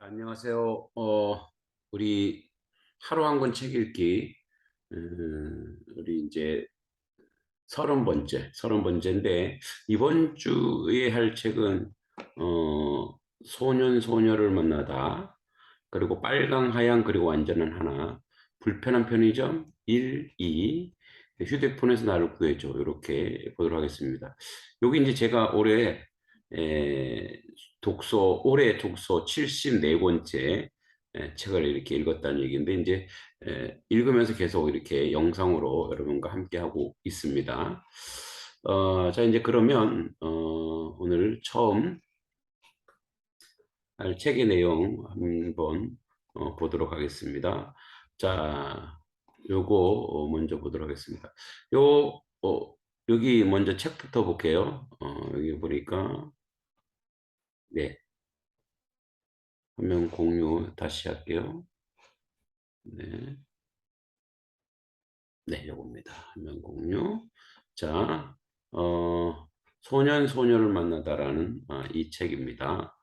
안녕하세요. 어, 우리 하루 한 권 책 읽기, 음, 우리 이제 서른 번째, 서른 번째인데, 이번 주에 할 책은, 어, 소년, 소녀를 만나다, 그리고 빨강, 하양, 그리고 완전한 하나, 불편한 편의점, 1, 2, 휴대폰에서 나를 구해줘. 이렇게 보도록 하겠습니다. 여기 이제 제가 올해, 에, 독서, 올해 독서 74권째 책을 이렇게 읽었다는 얘기인데, 이제 에, 읽으면서 계속 이렇게 영상으로 여러분과 함께 하고 있습니다. 어, 자, 이제 그러면, 어, 오늘 처음 할 책의 내용 한번 어, 보도록 하겠습니다. 자, 요거 어, 먼저 보도록 하겠습니다. 요, 어, 여기 먼저 책부터 볼게요. 어, 여기 보니까, 네. 화면 공유 다시 할게요. 네. 네, 요겁니다. 화면 공유. 자, 어, 소년, 소녀를 만나다라는 아, 이 책입니다.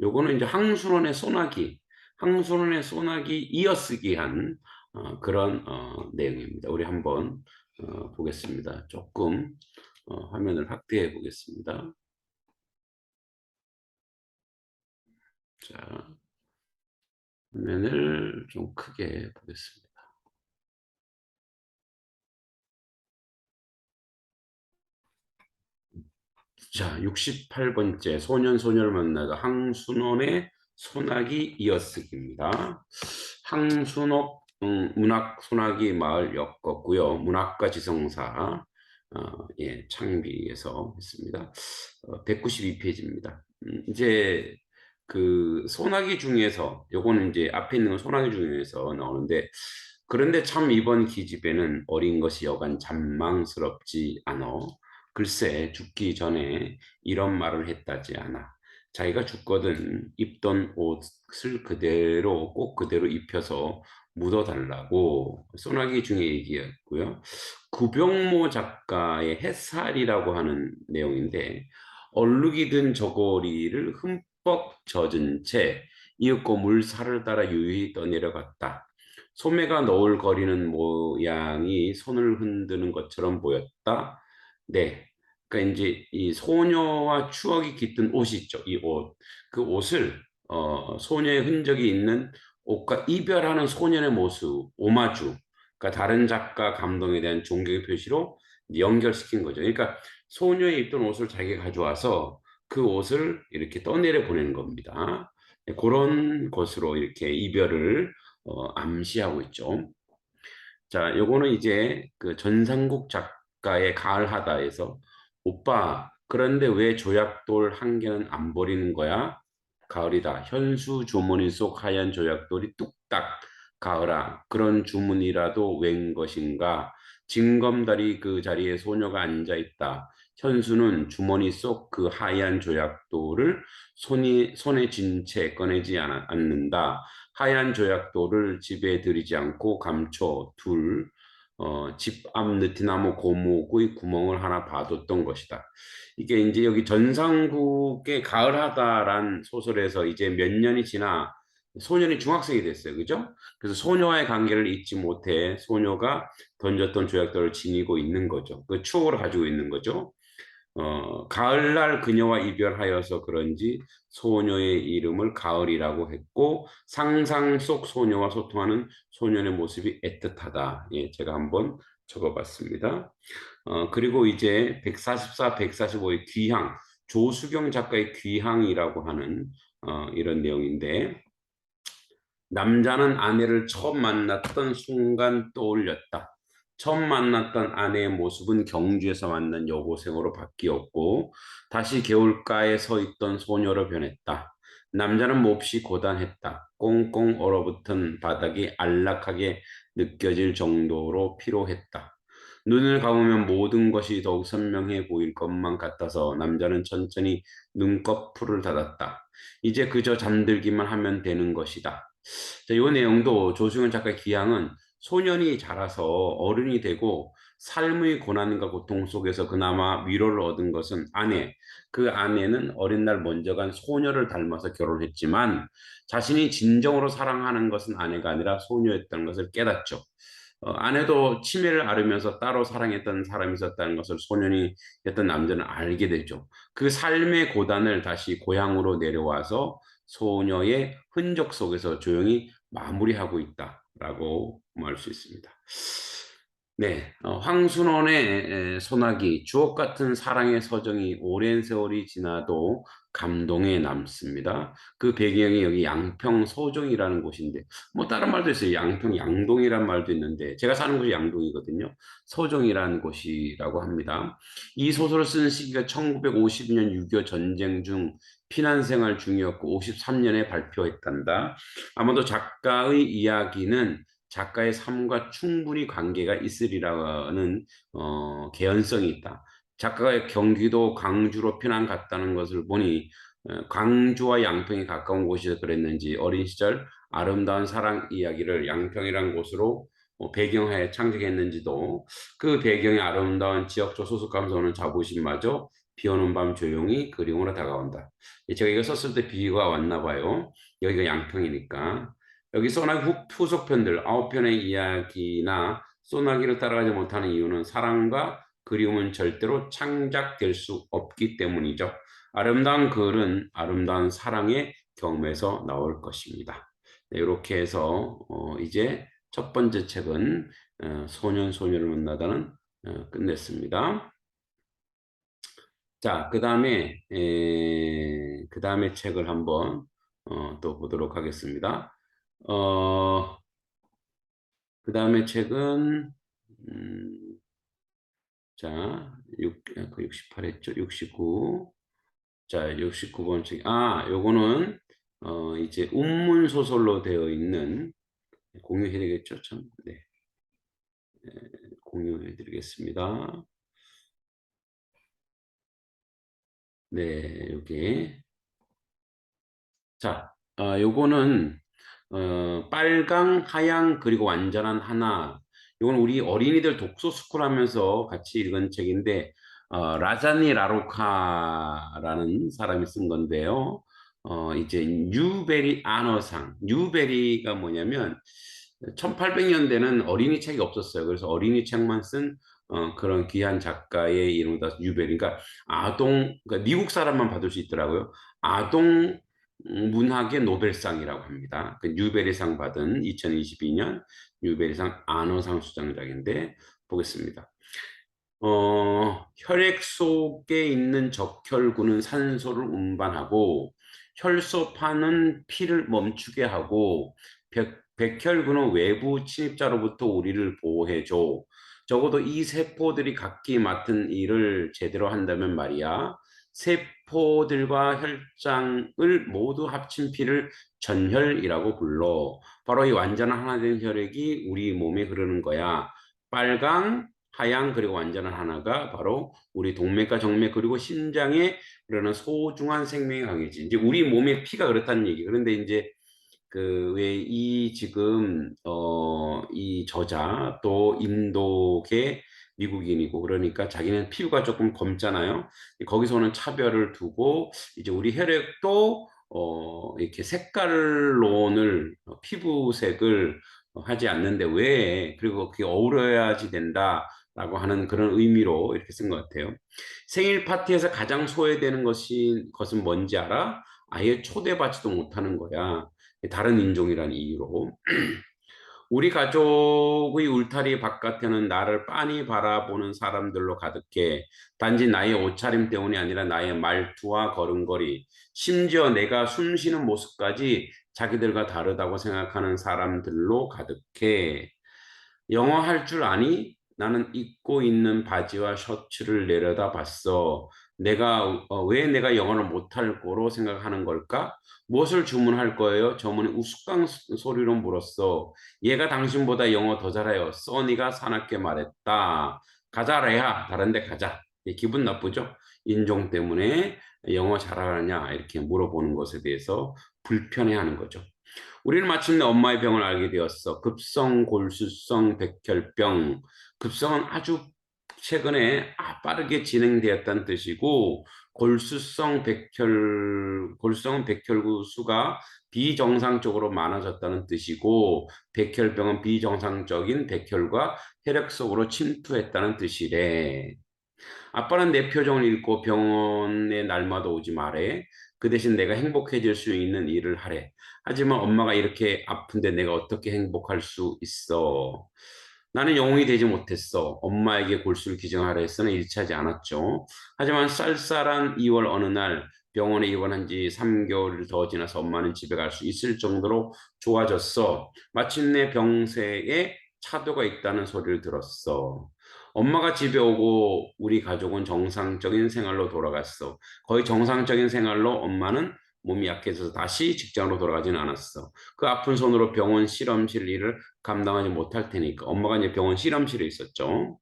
요거는 이제 항순원의 소나기, 항순원의 소나기 이어쓰기 한 어, 그런 어, 내용입니다. 우리 한번 어, 보겠습니다. 조금 어, 화면을 확대해 보겠습니다. 자, 화면을 좀 크게 보겠습니다. 자, 68번째 소년 소녀를 만나다 항순원의 소나기 이어쓰기입니다. 항순업 음, 문학 소나기 마을 엮었고요. 문학과 지성사 어, 예, 창비에서 했습니다. 어, 192페이지입니다. 음, 이제 그 소나기 중에서 요거는 이제 앞에 있는 건 소나기 중에서 나오는데 그런데 참 이번 기집애는 어린 것이 여간 잔망스럽지 않어 글쎄 죽기 전에 이런 말을 했다지 않아 자기가 죽거든 입던 옷을 그대로 꼭 그대로 입혀서 묻어달라고 소나기 중에 얘기였고요. 구병모 작가의 햇살이라고 하는 내용인데 얼룩이 든 저고리를 흠 뻑 젖은 채 이윽고 물살을 따라 유유히 떠내려갔다. 소매가 너울거리는 모양이 손을 흔드는 것처럼 보였다. 네. 그러니까 이제 이 소녀와 추억이 깃든 옷이 있죠. 이 옷. 그 옷을 어, 소녀의 흔적이 있는 옷과 이별하는 소년의 모습, 오마주. 그러니까 다른 작가 감동에 대한 존경의 표시로 연결시킨 거죠. 그러니까 소녀의 입던 옷을 자기가 가져와서 그 옷을 이렇게 떠내려 보내는 겁니다. 그런 것으로 이렇게 이별을 어, 암시하고 있죠. 자, 요거는 이제 그 전상국 작가의 가을하다에서 오빠, 그런데 왜 조약돌 한 개는 안 버리는 거야? 가을이다. 현수 주머니 속 하얀 조약돌이 뚝딱 가을아. 그런 주문이라도 웬 것인가? 징검다리 그 자리에 소녀가 앉아 있다. 현수는 주머니 속 그 하얀 조약돌을 손이, 손에 쥔 채 꺼내지 않, 않는다. 하얀 조약돌을 집에 들이지 않고 감춰 둘 어, 집 앞 느티나무 고목의 구멍을 하나 봐뒀던 것이다. 이게 이제 여기 전상국의 가을하다란 소설에서 이제 몇 년이 지나 소년이 중학생이 됐어요. 그죠? 그래서 소녀와의 관계를 잊지 못해 소녀가 던졌던 조약돌을 지니고 있는 거죠. 그 추억을 가지고 있는 거죠. 어, 가을날 그녀와 이별하여서 그런지 소녀의 이름을 가을이라고 했고 상상 속 소녀와 소통하는 소년의 모습이 애틋하다. 예, 제가 한번 적어봤습니다. 어, 그리고 이제 144, 145의 귀향, 조수경 작가의 귀향이라고 하는 어, 이런 내용인데 남자는 아내를 처음 만났던 순간 떠올렸다. 처음 만났던 아내의 모습은 경주에서 만난 여고생으로 바뀌었고 다시 개울가에 서 있던 소녀로 변했다. 남자는 몹시 고단했다. 꽁꽁 얼어붙은 바닥이 안락하게 느껴질 정도로 피로했다. 눈을 감으면 모든 것이 더욱 선명해 보일 것만 같아서 남자는 천천히 눈꺼풀을 닫았다. 이제 그저 잠들기만 하면 되는 것이다. 자, 이 내용도 조승현 작가의 기양은 소년이 자라서 어른이 되고 삶의 고난과 고통 속에서 그나마 위로를 얻은 것은 아내. 그 아내는 어린 날 먼저 간 소녀를 닮아서 결혼했지만 자신이 진정으로 사랑하는 것은 아내가 아니라 소녀였다는 것을 깨닫죠. 어, 아내도 치매를 앓으면서 따로 사랑했던 사람이 있었다는 것을 소년이었던 남자는 알게 되죠. 그 삶의 고단을 다시 고향으로 내려와서 소녀의 흔적 속에서 조용히 마무리하고 있다 라고 말수 있습니다. 네, 어, 황순원의 소나기, 주옥 같은 사랑의 서정이 오랜 세월이 지나도 감동에 남습니다. 그 배경이 여기 양평 소정이라는 곳인데, 뭐 다른 말도 있어요. 양평 양동이란 말도 있는데, 제가 사는 곳이 양동이거든요. 소정이라는 곳이라고 합니다. 이 소설을 쓴 시기가 1950년 6.25 전쟁 중 피난 생활 중이었고, 53년에 발표했단다. 아마도 작가의 이야기는 작가의 삶과 충분히 관계가 있으리라는 어, 개연성이 있다. 작가가 경기도 광주로 피난 갔다는 것을 보니 어, 광주와 양평이 가까운 곳이서 그랬는지 어린 시절 아름다운 사랑 이야기를 양평이란 곳으로 어, 배경하에 창작했는지도 그 배경의 아름다운 지역적 소속감에서 오는 자부심마저 비오는 밤 조용히 그리움으로 다가온다. 제가 이거 썼을 때 비유가 왔나 봐요. 여기가 양평이니까. 여기 소나기 후속편들 아홉 편의 이야기나 소나기를 따라가지 못하는 이유는 사랑과 그리움은 절대로 창작될 수 없기 때문이죠. 아름다운 글은 아름다운 사랑의 경험에서 나올 것입니다. 네, 이렇게 해서 어, 이제 첫 번째 책은 어, 소년 소녀를 만나다는 어, 끝냈습니다. 자, 그 다음에 그 다음에 책을 한번 어, 또 보도록 하겠습니다. 어, 그 다음에 책은, 음, 자, 6, 그 68 했죠? 69. 자, 69번 책. 아, 요거는, 어, 이제 운문소설로 되어 있는, 공유해 드리겠죠? 참, 네. 네 공유해 드리겠습니다. 네, 여기. 자, 아, 요거는, 어, 빨강, 하양, 그리고 완전한 하나. 이건 우리 어린이들 독서 스쿨 하면서 같이 읽은 책인데, 어, 라자니 라로카라는 사람이 쓴 건데요. 어, 이제 뉴베리 아너상. 뉴베리가 뭐냐면 1800년대는 어린이 책이 없었어요. 그래서 어린이 책만 쓴 어, 그런 귀한 작가의 이름이다 뉴베리. 그러니까 아동, 그러니까 미국 사람만 받을 수 있더라고요. 아동 문학의 노벨상이라고 합니다. 그 뉴베리상 받은 2022년 뉴베리상 아너상 수상작인데 보겠습니다. 어, 혈액 속에 있는 적혈구는 산소를 운반하고 혈소판은 피를 멈추게 하고 백, 백혈구는 외부 침입자로부터 우리를 보호해줘. 적어도 이 세포들이 각기 맡은 일을 제대로 한다면 말이야. 세포들과 혈장을 모두 합친 피를 전혈이라고 불러. 바로 이 완전한 하나 된 혈액이 우리 몸에 흐르는 거야. 빨강, 하양 그리고 완전한 하나가 바로 우리 동맥과 정맥 그리고 심장에 흐르는 소중한 생명의 강이지. 이제 우리 몸의 피가 그렇다는 얘기. 그런데 이제 그 왜 이 지금 어 이 저자 또 인도계 미국인이고 그러니까 자기는 피부가 조금 검잖아요. 거기서는 차별을 두고 이제 우리 혈액도 어 이렇게 색깔론을 어, 피부색을 하지 않는데 왜 그리고 그게 어우러야지 된다라고 하는 그런 의미로 이렇게 쓴 것 같아요. 생일 파티에서 가장 소외되는 것이 것은 뭔지 알아? 아예 초대받지도 못하는 거야. 다른 인종이라는 이유로. 우리 가족의 울타리 바깥에는 나를 빤히 바라보는 사람들로 가득해 단지 나의 옷차림 때문이 아니라 나의 말투와 걸음걸이, 심지어 내가 숨쉬는 모습까지 자기들과 다르다고 생각하는 사람들로 가득해. 영어 할 줄 아니? 나는 입고 있는 바지와 셔츠를 내려다 봤어. 내가 어, 왜 내가 영어를 못할 거로 생각하는 걸까? 무엇을 주문할 거예요? 저문이 우스꽝 소리로 물었어. 얘가 당신보다 영어 더 잘해요. 써니가 사납게 말했다. 가자 레야 다른 데 가자. 기분 나쁘죠? 인종 때문에 영어 잘하느냐 이렇게 물어보는 것에 대해서 불편해하는 거죠. 우리는 마침내 엄마의 병을 알게 되었어. 급성 골수성 백혈병. 급성은 아주 최근에 아, 빠르게 진행되었다는 뜻이고 골수성 백혈 골수성은 백혈구 수가 비정상적으로 많아졌다는 뜻이고 백혈병은 비정상적인 백혈과 혈액 속으로 침투했다는 뜻이래. 아빠는 내 표정을 읽고 병원에 날마다 오지 말래. 그 대신 내가 행복해질 수 있는 일을 하래. 하지만 엄마가 이렇게 아픈데 내가 어떻게 행복할 수 있어? 나는 영웅이 되지 못했어. 엄마에게 골수를 기증하라 했으나 일치하지 않았죠. 하지만 쌀쌀한 2월 어느 날 병원에 입원한 지 3개월을 더 지나서 엄마는 집에 갈 수 있을 정도로 좋아졌어. 마침내 병세에 차도가 있다는 소리를 들었어. 엄마가 집에 오고 우리 가족은 정상적인 생활로 돌아갔어. 거의 정상적인 생활로 엄마는 몸이 약해져서 다시 직장으로 돌아가지는 않았어. 그 아픈 손으로 병원 실험실 일을 감당하지 못할 테니까 엄마가 이제 병원 실험실에 있었죠.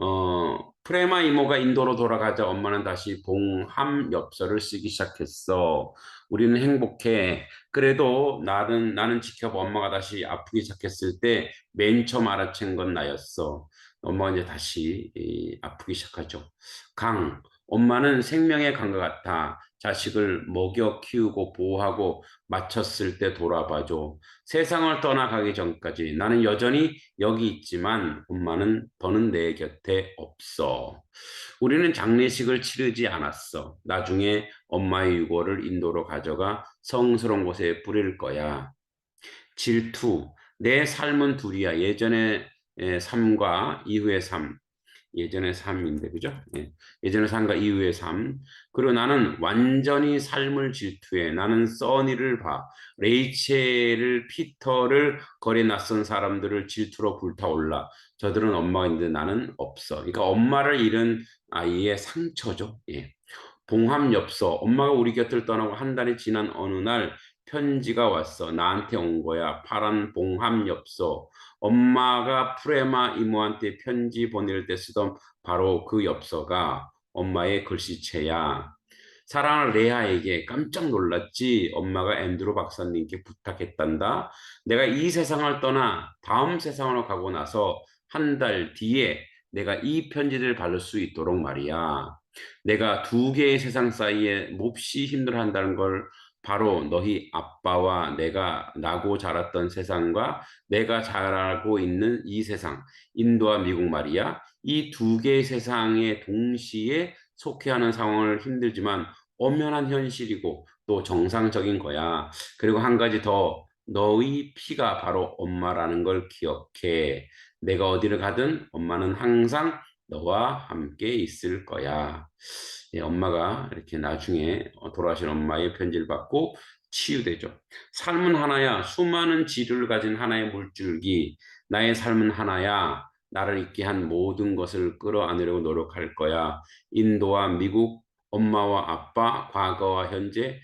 어, 프레마 이모가 인도로 돌아가자 엄마는 다시 봉함 엽서를 쓰기 시작했어. 우리는 행복해. 그래도 나는 나는 지켜봐. 엄마가 다시 아프기 시작했을 때 맨 처음 알아챈 건 나였어. 엄마가 이제 다시 이, 아프기 시작하죠. 강, 엄마는 생명의 강과 같아. 자식을 먹여 키우고 보호하고 마쳤을 때 돌아봐줘. 세상을 떠나가기 전까지 나는 여전히 여기 있지만 엄마는 더는 내 곁에 없어. 우리는 장례식을 치르지 않았어. 나중에 엄마의 유골을 인도로 가져가 성스러운 곳에 뿌릴 거야. 질투. 내 삶은 둘이야. 예전의 삶과 이후의 삶. 예전의 삶인데 그죠? 예. 예전의 삶과 이후의 삶. 그리고 나는 완전히 삶을 질투해. 나는 써니를 봐. 레이첼을 피터를 거리에 낯선 사람들을 질투로 불타올라. 저들은 엄마가 있는데 나는 없어. 그러니까 엄마를 잃은 아이의 상처죠. 예. 봉함 엽서. 엄마가 우리 곁을 떠나고 한 달이 지난 어느 날 편지가 왔어. 나한테 온 거야. 파란 봉함 엽서. 엄마가 프레마 이모한테 편지 보낼 때 쓰던 바로 그 엽서가 엄마의 글씨체야. 사랑하는 레아에게 깜짝 놀랐지. 엄마가 앤드루 박사님께 부탁했단다. 내가 이 세상을 떠나 다음 세상으로 가고 나서 한 달 뒤에 내가 이 편지를 받을 수 있도록 말이야. 내가 두 개의 세상 사이에 몹시 힘들어한다는 걸 바로 너희 아빠와 내가 나고 자랐던 세상과 내가 자라고 있는 이 세상, 인도와 미국 말이야. 이 두 개의 세상에 동시에 속해하는 상황을 힘들지만 엄연한 현실이고 또 정상적인 거야. 그리고 한 가지 더 너희 피가 바로 엄마라는 걸 기억해. 내가 어디를 가든 엄마는 항상 너와 함께 있을 거야. 예, 엄마가 이렇게 나중에 돌아가신 엄마의 편지를 받고 치유되죠. 삶은 하나야. 수많은 지류를 가진 하나의 물줄기. 나의 삶은 하나야. 나를 있게 한 모든 것을 끌어안으려고 노력할 거야. 인도와 미국, 엄마와 아빠, 과거와 현재,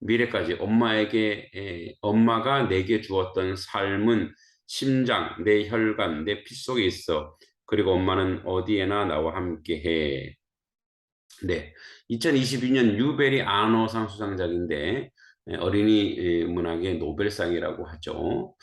미래까지 엄마에게 에, 엄마가 내게 주었던 삶은 심장, 내 혈관, 내 피 속에 있어. 그리고 엄마는 어디에나 나와 함께 해. 네. 2022년 유베리 아너상 수상작인데 예, 어린이 문학의 노벨상이라고 하죠.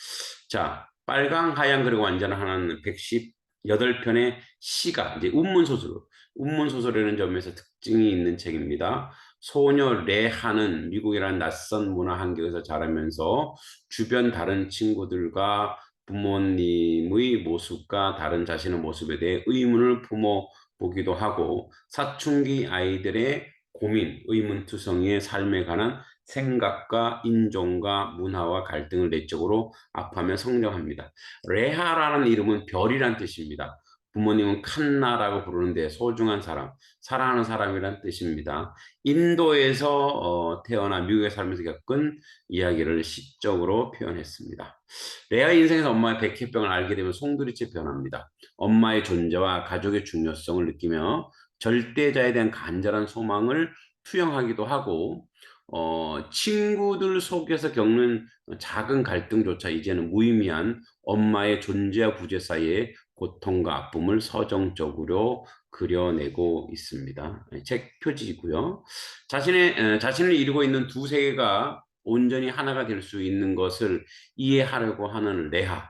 자, 빨강, 하얀 그리고 완전한 하나는 118편의 시가 이제 운문 소설, 운문 소설이라는 점에서 특징이 있는 책입니다. 소녀 레하는 미국이라는 낯선 문화 환경에서 자라면서 주변 다른 친구들과 부모님의 모습과 다른 자신의 모습에 대해 의문을 품어 보기도 하고 사춘기 아이들의 고민, 의문투성이의 삶에 관한 생각과 인종과 문화와 갈등을 내적으로 압하며 성장합니다. 레하라는 이름은 별이란 뜻입니다. 부모님은 칸나라고 부르는데 소중한 사람, 사랑하는 사람이란 뜻입니다. 인도에서 어, 태어나 미국에 살면서 겪은 이야기를 시적으로 표현했습니다. 레아 인생에서 엄마의 백혈병을 알게 되면 송두리째 변합니다. 엄마의 존재와 가족의 중요성을 느끼며 절대자에 대한 간절한 소망을 투영하기도 하고 어, 친구들 속에서 겪는 작은 갈등조차 이제는 무의미한 엄마의 존재와 부재 사이에 고통과 아픔을 서정적으로 그려내고 있습니다. 네, 책 표지이고요. 자신의 자신을 이루고 있는 두 세계가 온전히 하나가 될 수 있는 것을 이해하려고 하는 레하.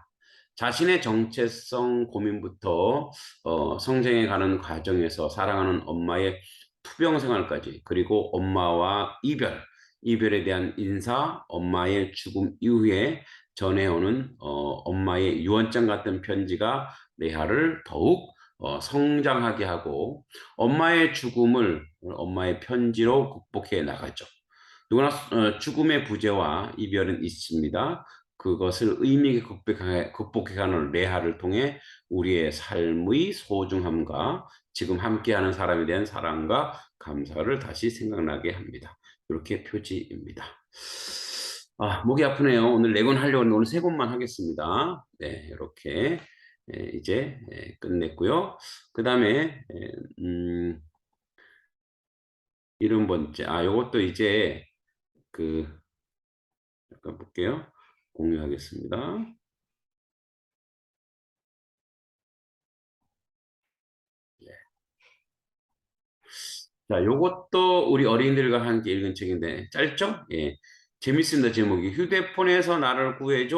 자신의 정체성 고민부터 어, 성장해 가는 과정에서 사랑하는 엄마의 투병 생활까지 그리고 엄마와 이별, 이별에 대한 인사, 엄마의 죽음 이후에 전해오는 어, 엄마의 유언장 같은 편지가 레아를 더욱 어, 성장하게 하고 엄마의 죽음을 엄마의 편지로 극복해 나가죠. 누구나 어, 죽음의 부재와 이별은 있습니다. 그것을 의미 있게 극복해, 극복해가는 레하를 통해 우리의 삶의 소중함과 지금 함께하는 사람에 대한 사랑과 감사를 다시 생각나게 합니다. 이렇게 표지입니다. 아, 목이 아프네요. 오늘 네 권 하려고 했는데 오늘 세 권만 하겠습니다. 네, 이렇게 예, 이제 예, 끝냈고요. 그 다음에 예, 음, 이런 번째, 아, 요것도 이제 그 잠깐 볼게요. 공유하겠습니다. 자, 요것도 우리 어린이들과 함께 읽은 책인데 짧죠? 예. 재밌습니다. 제목이 휴대폰에서 나를 구해줘.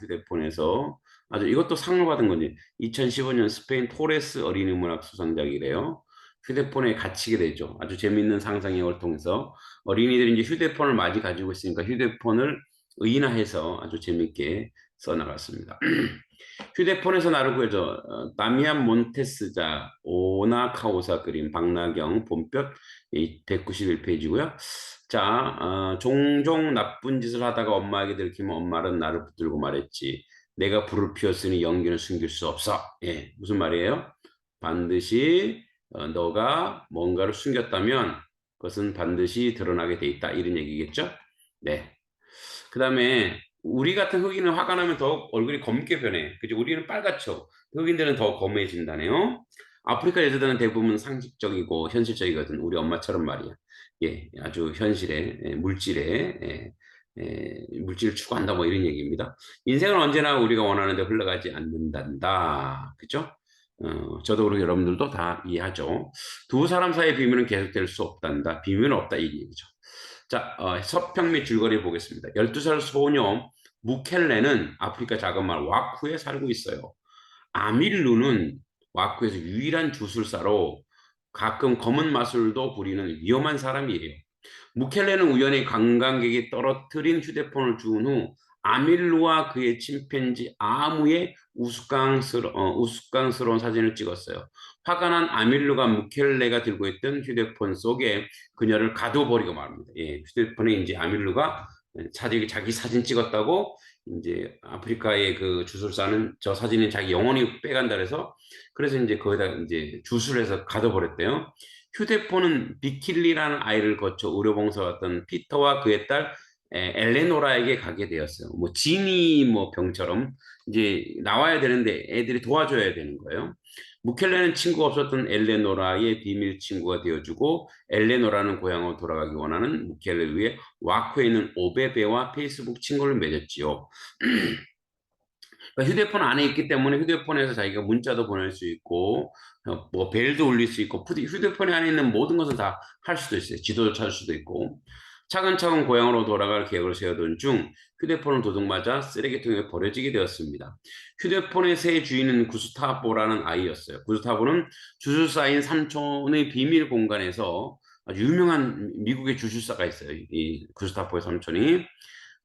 휴대폰에서 아주 이것도 상을 받은 건지 2015년 스페인 토레스 어린이 문학 수상작이래요. 휴대폰에 갇히게 되죠. 아주 재밌는 상상력을 통해서 어린이들이 이제 휴대폰을 많이 가지고 있으니까 휴대폰을 의인화해서 아주 재밌게 써나갔습니다. 휴대폰에서 나를 구해줘 어, 다미안 몬테스자 오나 카오사 그림 박나경 봄볕 191페이지고요. 자, 어, 종종 나쁜 짓을 하다가 엄마에게 들키면 엄마는 나를 붙들고 말했지. 내가 불을 피웠으니 연기는 숨길 수 없어. 예, 무슨 말이에요? 반드시 어, 너가 뭔가를 숨겼다면 그것은 반드시 드러나게 돼 있다. 이런 얘기겠죠? 네. 그 다음에 우리 같은 흑인은 화가 나면 더 얼굴이 검게 변해. 그죠? 우리는 빨갛죠. 흑인들은 더 검해진다네요. 아프리카 여자들은 대부분 상식적이고 현실적이거든. 우리 엄마처럼 말이야. 예, 아주 현실에, 예, 물질에, 예, 예, 물질을 추구한다 뭐 이런 얘기입니다. 인생은 언제나 우리가 원하는 데 흘러가지 않는단다. 그죠? 어, 저도 그렇고 여러분들도 다 이해하죠. 두 사람 사이의 비밀은 계속될 수 없단다. 비밀은 없다 이 얘기죠. 자, 어, 서평 및 줄거리 보겠습니다. 12살 소녀 무켈레는 아프리카 작은 마을 와쿠에 살고 있어요. 아밀루는 와쿠에서 유일한 주술사로 가끔 검은 마술도 부리는 위험한 사람이에요. 무켈레는 우연히 관광객이 떨어뜨린 휴대폰을 주운 후 아밀루와 그의 침팬지 아무의 우스꽝스러, 어, 우스꽝스러운 사진을 찍었어요. 화가 난 아밀루가 무켈레가 들고 있던 휴대폰 속에 그녀를 가둬버리고 말합니다. 예, 휴대폰에 이제 아밀루가 자기, 자기 사진 찍었다고 이제 아프리카의 그 주술사는 저 사진이 자기 영혼이 빼간다 그래서 그래서 이제 거기다 이제 주술 해서 가둬버렸대요. 휴대폰은 비킬리라는 아이를 거쳐 의료봉사 왔던 피터와 그의 딸 엘레노라에게 가게 되었어요. 뭐 진이 뭐 병처럼 이제 나와야 되는데 애들이 도와줘야 되는 거예요. 무켈레는 친구가 없었던 엘레노라의 비밀 친구가 되어주고 엘레노라는 고향으로 돌아가기 원하는 무켈레를 위해 와쿠에 있는 오베베와 페이스북 친구를 맺었지요. 그러니까 휴대폰 안에 있기 때문에 휴대폰에서 자기가 문자도 보낼 수 있고 어, 뭐 벨도 울릴 수 있고 휴대폰에 안에 있는 모든 것을 다 할 수도 있어요. 지도를 찾을 수도 있고 차근차근 고향으로 돌아갈 계획을 세우던 중 휴대폰을 도둑맞아 쓰레기통에 버려지게 되었습니다. 휴대폰의 새 주인은 구스타보라는 아이였어요. 구스타보는 주술사인 삼촌의 비밀 공간에서 유명한 미국의 주술사가 있어요. 이 구스타포의 삼촌이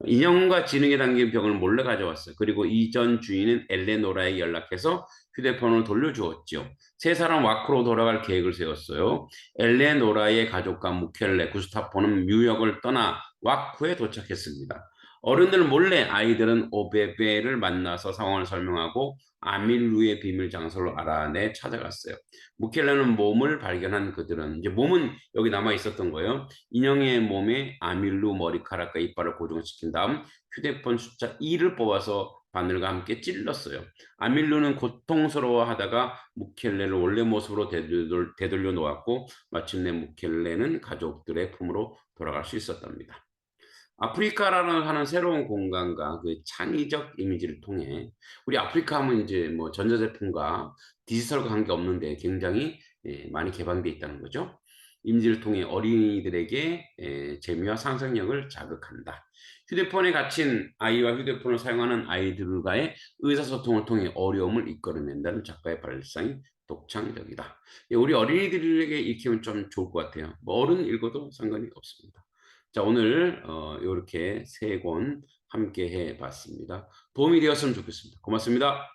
인형과 지능에 담긴 병을 몰래 가져왔어요. 그리고 이전 주인은 엘레노라에 연락해서 휴대폰을 돌려주었죠. 세 사람 와크로 돌아갈 계획을 세웠어요. 엘레노라의 가족과 무켈레, 구스타포는 뉴욕을 떠나 와쿠에 도착했습니다. 어른들 몰래 아이들은 오베베를 만나서 상황을 설명하고 아밀루의 비밀 장소를 알아내 찾아갔어요. 무켈레는 몸을 발견한 그들은 이제 몸은 여기 남아 있었던 거예요. 인형의 몸에 아밀루 머리카락과 이빨을 고정시킨 다음 휴대폰 숫자 2를 뽑아서 바늘과 함께 찔렀어요. 아밀루는 고통스러워하다가 무켈레를 원래 모습으로 되돌려, 놓았고 마침내 무켈레는 가족들의 품으로 돌아갈 수 있었답니다. 아프리카라는 하는 새로운 공간과 그 창의적 이미지를 통해 우리 아프리카 하면 이제 뭐 전자제품과 디지털과 관계 없는데 굉장히 예, 많이 개방돼 있다는 거죠. 인지를 통해 어린이들에게 에, 재미와 상상력을 자극한다. 휴대폰에 갇힌 아이와 휴대폰을 사용하는 아이들과의 의사소통을 통해 어려움을 이끌어낸다는 작가의 발상이 독창적이다. 예, 우리 어린이들에게 익히면 좀 좋을 것 같아요. 뭐 어른 읽어도 상관이 없습니다. 자, 오늘 어, 이렇게 세 권 함께 해봤습니다. 도움이 되었으면 좋겠습니다. 고맙습니다.